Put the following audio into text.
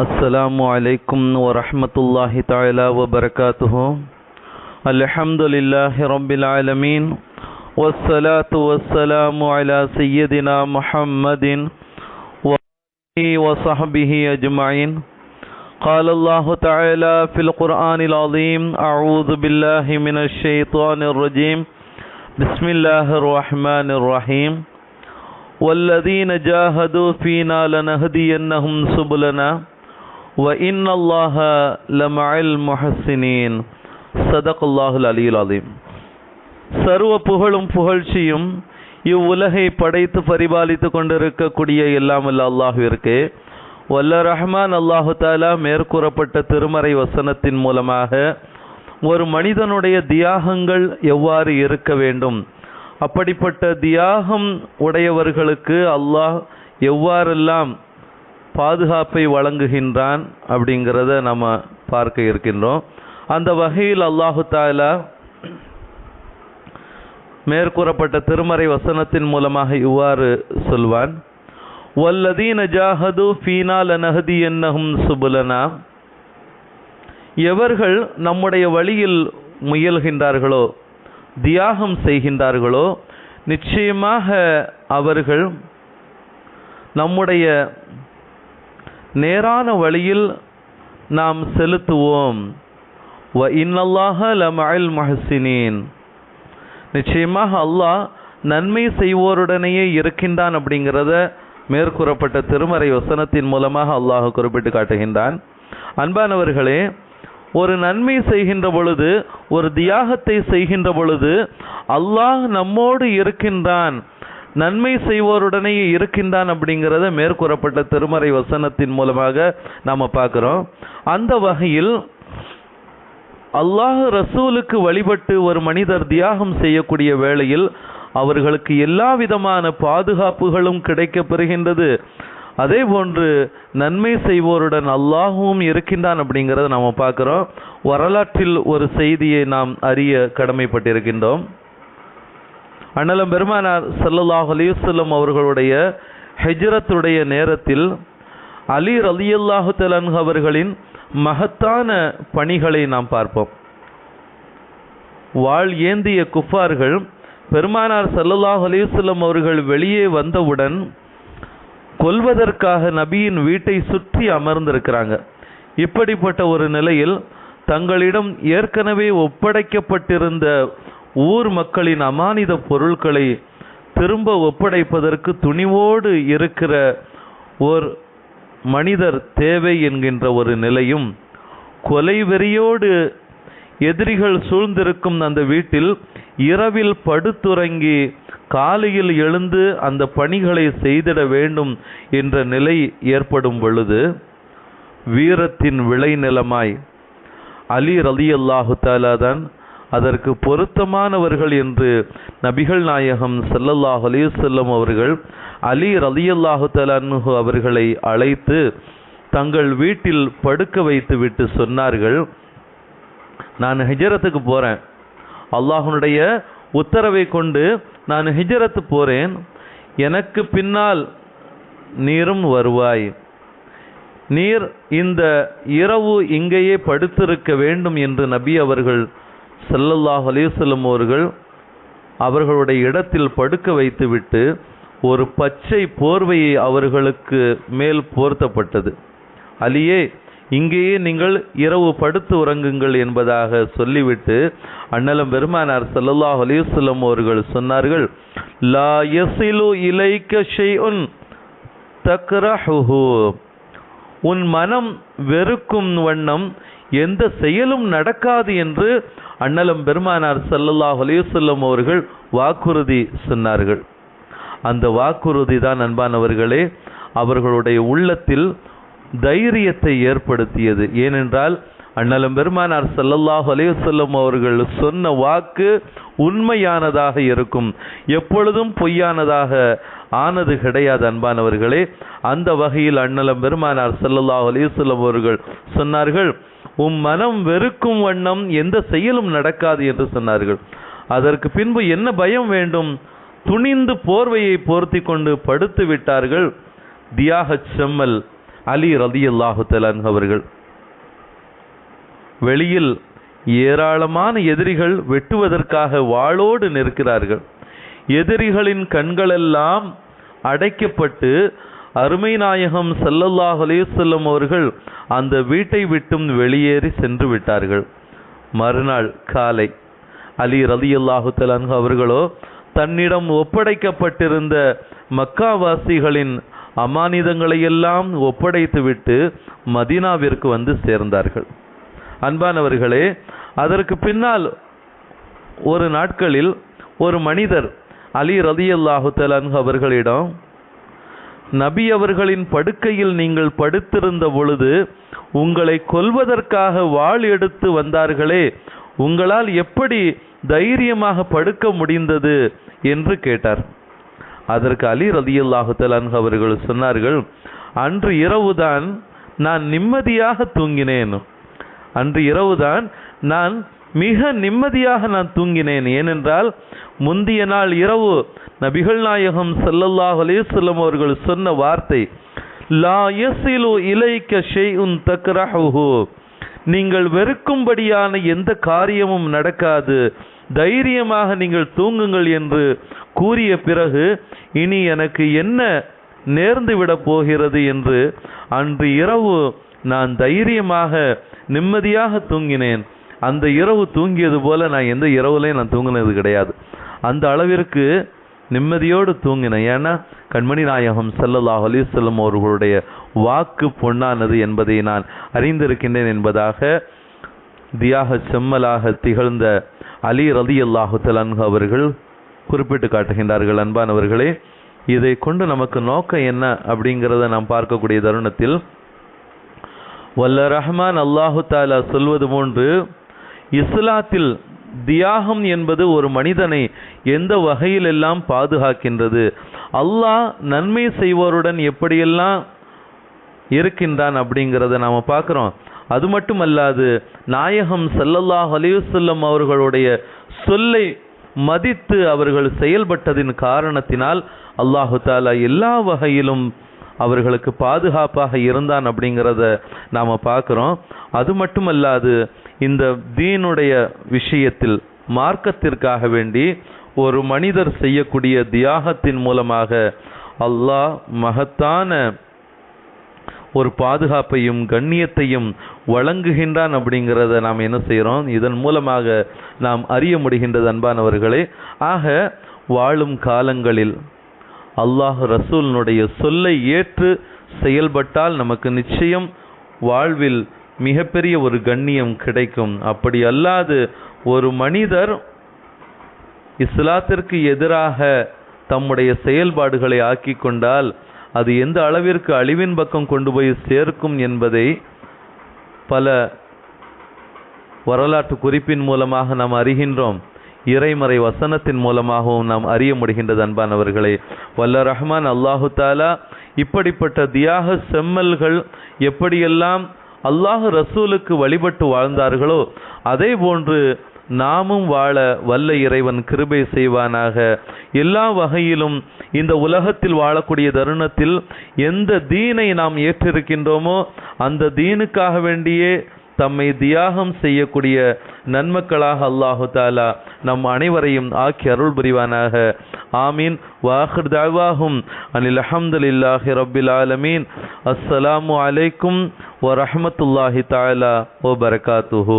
السلام عليكم ورحمة الله تعالى وبركاته. الحمد لله رب العالمين والصلاة والسلام على سيدنا محمد وصحبه أجمعين. قال الله تعالى في القرآن العظيم أعوذ بالله من الشيطان الرجيم. بسم الله الرحمن الرحيم. والذين جاهدوا فينا لنهدينهم سبلنا. وإن الله لمع المحسنين صدق الله العلي العظيم சர்வ புகழும் புகழ்ச்சியும் இவ்வுலகை படைத்து பரிபாலித்து கொண்டிருக்கக்கூடிய எல்லாம் அல்ல அல்லாஹுவிற்கு வல்ல ரஹ்மான் அல்லாஹு தாலா மேற்கூறப்பட்ட திருமறை வசனத்தின் மூலமாக ஒரு மனிதனுடைய தியாகங்கள் எவ்வாறு இருக்க வேண்டும் அப்படிப்பட்ட தியாகம் உடையவர்களுக்கு அல்லாஹ் எவ்வாறெல்லாம் பாதுகாப்பை வழங்குகின்றான் அப்படிங்கிறத நம்ம பார்க்க இருக்கின்றோம். அந்த வகையில் அல்லாஹு தாலா மேற்கூறப்பட்ட திருமறை வசனத்தின் மூலமாக இவ்வாறு சொல்வான். வல்லதீன ஜாஹது ஃபீனா லனஹதி என்னஹும் சுபுலனா. எவர்கள் நம்முடைய வழியில் முயல்கின்றார்களோ தியாகம் செய்கின்றார்களோ நிச்சயமாக அவர்கள் நம்முடைய நேரான வழியில் நாம் செலுத்துவோம். வ இன்னல்லாஹ லமஅல் முஹ்சினீன். நிச்சயமாக அல்லாஹ் நன்மை செய்வோருடனேயே இருக்கின்றான் அப்படிங்கிறத மேற்கூறப்பட்ட திருமறை வசனத்தின் மூலமாக அல்லாஹ் குறிப்பிட்டு காட்டுகின்றான். அன்பானவர்களே ஒரு நன்மை செய்கின்ற பொழுது ஒரு தியாகத்தை செய்கின்ற பொழுது அல்லாஹ் நம்மோடு இருக்கின்றான். நன்மை செய்வோருடனே இருக்கின்றான் அப்படிங்கிறத மேற்கூறப்பட்ட திருமறை வசனத்தின் மூலமாக நாம் பார்க்குறோம். அந்த வகையில் அல்லாஹ் ரசூலுக்கு வழிபட்டு ஒரு மனிதர் தியாகம் செய்யக்கூடிய வேளையில் அவர்களுக்கு எல்லா விதமான பாதுகாப்புகளும் கிடைக்கப்பெறுகின்றது அதே போன்று நன்மை செய்வோருடன் அல்லாஹும் இருக்கின்றான் அப்படிங்கிறத நாம் பார்க்குறோம். வரலாற்றில் ஒரு செய்தியை நாம் அறிய கடமைப்பட்டிருக்கின்றோம். அண்ணலம் பெருமானார் சல்லல்லாஹ் அலிவல்லம் அவர்களுடைய ஹெஜ்ரத்துடைய நேரத்தில் அலி ரலியல்லாஹு தலன் அவர்களின் மகத்தான பணிகளை நாம் பார்ப்போம். வாழ் ஏந்திய குஃபார்கள் பெருமானார் சல்லல்லாஹ் அலிவல்லம் அவர்கள் வெளியே வந்தவுடன் கொல்வதற்காக நபியின் வீட்டை சுற்றி அமர்ந்திருக்கிறாங்க. இப்படிப்பட்ட ஒரு நிலையில் தங்களிடம் ஏற்கனவே ஒப்படைக்கப்பட்டிருந்த ஊர் மக்களின் அமானித பொருட்களை திரும்ப ஒப்படைப்பதற்கு துணிவோடு இருக்கிற ஓர் மனிதர் தேவை என்கின்ற ஒரு நிலையும் கொலை வெறியோடு எதிரிகள் சூழ்ந்திருக்கும் அந்த வீட்டில் இரவில் படுத்துறங்கி காலையில் எழுந்து அந்த பணிகளை செய்திட வேண்டும் என்ற நிலை ஏற்படும் பொழுது வீரத்தின் விளைநிலமாய் அலி ரலி அல்லாஹு அதற்கு பொருத்தமானவர்கள் என்று நபிகள் நாயகம் சல்லல்லாஹ் அலிசல்லம் அவர்கள் அலி ரலியல்லாஹு தலான்ஹு அவர்களை அழைத்து தங்கள் வீட்டில் படுக்க வைத்து விட்டு சொன்னார்கள். நான் ஹிஜரத்துக்கு போகிறேன் அல்லாஹனுடைய உத்தரவை கொண்டு நான் ஹிஜரத்து போகிறேன் எனக்கு பின்னால் நீரும் வருவாய். நீர் இந்த இரவு இங்கேயே படுத்திருக்க வேண்டும் என்று நபி அவர்கள் செல்லல்லாஹ் அலிசல்லம் அவர்கள் அவர்களுடைய இடத்தில் படுக்க வைத்துவிட்டு ஒரு பச்சை போர்வையை அவர்களுக்கு மேல் போர்த்தப்பட்டது. அலியே இங்கேயே நீங்கள் இரவு படுத்து உறங்குங்கள் என்பதாக சொல்லிவிட்டு அண்ணலம் பெருமானார் சல்லல்லாஹ் அலிவசல்லம் அவர்கள் சொன்னார்கள் லா எசிலு இலைக்க ஷெய்உன் தக்ரஹுஹு. உன் மனம் வெறுக்கும் வண்ணம் எந்த செயலும் நடக்காது என்று அண்ணலும் பெருமானார் சல்லல்லாஹ் அலிவசல்லம் அவர்கள் வாக்குறுதி சொன்னார்கள். அந்த வாக்குறுதி தான் அன்பானவர்களே அவர்களுடைய உள்ளத்தில் தைரியத்தை ஏற்படுத்தியது. ஏனென்றால் அண்ணலும் பெருமானார் சல்லல்லாஹ் அலையுசல்லம் அவர்கள் சொன்ன வாக்கு உண்மையானதாக இருக்கும். எப்பொழுதும் பொய்யானதாக ஆனது கிடையாது அன்பானவர்களே. அந்த வகையில் அண்ணலம் பெருமானார் சல்லல்லாஹ் அலையுசல்லம் அவர்கள் சொன்னார்கள் உம் மனம் வெறுக்கும் வண்ணம் எந்த செயலும் நடக்காது என்று சொன்னார்கள். அதற்கு பின்பு என்ன பயம் வேண்டும்? துணிந்து போர்வையை போர்த்தி கொண்டு படுத்து விட்டார்கள். தியாகச் செம்மல் அலி ரதி தலான் அவர்கள். வெளியில் ஏராளமான எதிரிகள் வெட்டுவதற்காக வாளோடு நிற்கிறார்கள். எதிரிகளின் கண்களெல்லாம் அடைக்கப்பட்டு அருமை நாயகம் ஸல்லல்லாஹு அலேசல்லம் அவர்கள் அந்த வீட்டை விட்டும் வெளியேறி சென்று விட்டார்கள். மறுநாள் காலை அலி ரலியல்லாஹு தலான் அவர்களோ தன்னிடம் ஒப்படைக்கப்பட்டிருந்த மக்காவாசிகளின் அமானிதங்களையெல்லாம் ஒப்படைத்துவிட்டு மதீனாவிற்கு வந்து சேர்ந்தார்கள். அன்பானவர்களே அதற்கு பின்னால் ஒரு நாட்களில் ஒரு மனிதர் அலி ரலியல்லாஹு தலான் அவர்களிடம் நபி அவர்களின் படுக்கையில் நீங்கள் படுத்திருந்த பொழுது உங்களை கொல்வதற்காக வாள் எடுத்து வந்தார்களே உங்களால் எப்படி தைரியமாக படுக்க முடிந்தது என்று கேட்டார். அதற்கு அலி ரலியல்லாஹு தலான் அவர்கள் சொன்னார்கள் அன்று இரவுதான் நான் நிம்மதியாக தூங்கினேன். அன்று இரவுதான் நான் மிக நிம்மதியாக நான் தூங்கினேன். ஏனென்றால் முந்திய நாள் இரவு நபிகள் நாயகம் ஸல்லல்லாஹு அலேசல்லம் அவர்கள் சொன்ன வார்த்தை லா யஸிலு இலைக்க ஷைஉன் தக்ரஹுஹு. நீங்கள் வெறுக்கும்படியான எந்த காரியமும் நடக்காது. தைரியமாக நீங்கள் தூங்குங்கள் என்று கூறிய பிறகு இனி எனக்கு என்ன நேர்ந்துவிடப் போகிறது என்று அன்று இரவு நான் தைரியமாக நிம்மதியாக தூங்கினேன். அந்த இரவு தூங்கியது போல் நான் எந்த இரவுலையும் நான் தூங்கினது கிடையாது. அந்த அளவிற்கு நிம்மதியோடு தூங்கினேன். ஏன்னா கண்மணி நாயகம் ஸல்லல்லாஹு அலைஹி வஸல்லம் அவர்களுடைய வாக்கு பொன்னானது என்பதை நான் அறிந்திருக்கின்றேன் என்பதாக தியாக செம்மலாக திகழ்ந்த அலி ரதி அல்லாஹு தலான்ஹு அவர்கள் குறிப்பிட்டு காட்டுகின்றார்கள். அன்பானவர்களே இதை கொண்டு நமக்கு நோக்கம் என்ன அப்படிங்கிறத நாம் பார்க்கக்கூடிய தருணத்தில் வல்ல ரஹ்மான் அல்லாஹு தாலா சொல்வது போன்று இஸ்லாத்தில் தியாகம் என்பது ஒரு மனிதனை எந்த வகையிலெல்லாம் பாதுகாக்கின்றது? அல்லாஹ் நன்மை செய்வோருடன் எப்படியெல்லாம் இருக்கின்றான் அப்படிங்கிறத நாம் பார்க்குறோம். அது மட்டுமல்லாது நாயகம் சல்லல்லாஹ் அலிவசல்லம் அவர்களுடைய சொல்லை மதித்து அவர்கள் செயல்பட்டதின் காரணத்தினால் அல்லாஹு தாலா எல்லா வகையிலும் அவர்களுக்கு பாதுகாப்பாக இருந்தான் அப்படிங்கிறத நாம் பார்க்குறோம். அது மட்டுமல்லாது இந்த தீனுடைய விஷயத்தில் மார்க்கத்திற்காக வேண்டி ஒரு மனிதர் செய்யக்கூடிய தியாகத்தின் மூலமாக அல்லாஹ் மகத்தான ஒரு பாதுகாப்பையும் கண்ணியத்தையும் வழங்குகின்றான் அப்படிங்கிறத நாம் என்ன செய்கிறோம்? இதன் மூலமாக நாம் அறிய முடிகின்றது அன்பானவர்களே. ஆக வாழும் காலங்களில் அல்லாஹ் ரசூலினுடைய சொல்லை ஏற்று செயல்பட்டால் நமக்கு நிச்சயம் வாழ்வில் மிகப்பெரிய ஒரு கண்ணியம் கிடைக்கும். அப்படி அல்லாது ஒரு மனிதர் இஸ்லாத்திற்கு எதிராக தம்முடைய செயல்பாடுகளை ஆக்கி கொண்டால் அது எந்த அளவிற்கு அழிவின் பக்கம் கொண்டு போய் சேர்க்கும் என்பதை பல வரலாற்று குறிப்பின் மூலமாக நாம் அறிகின்றோம். இறைமறை வசனத்தின் மூலமாகவும் நாம் அறிய முடிகின்றது அன்பானவர்களே. வல்ல ரஹ்மான் அல்லாஹு தாலா இப்படிப்பட்ட தியாக செம்மல்கள் எப்படியெல்லாம் அல்லாஹ் ரசூலுக்கு வழிபட்டு வாழ்ந்தார்களோ அதே போன்று நாமும் வாழ வல்ல இறைவன் கிருபை செய்வானாக. எல்லா வகையிலும் இந்த உலகத்தில் வாழக்கூடிய தருணத்தில் எந்த தீனை நாம் ஏற்றிருக்கின்றோமோ அந்த தீனுக்காக வேண்டியே தம்மை தியாகம் செய்யக்கூடிய நன்மக்களாக அல்லாஹு தாலா நம் அனைவரையும் ஆக்கி அருள் புரிவானாக. ஆமீன். வாஹிர் தாவாகும் அனில் அஹமதுல்லாஹி ரபில் ஆலமீன். அஸ்ஸலாமு அலைக்கும் வரஹமத்துல்லாஹி தாலா ஓ பரகாத்துஹூ.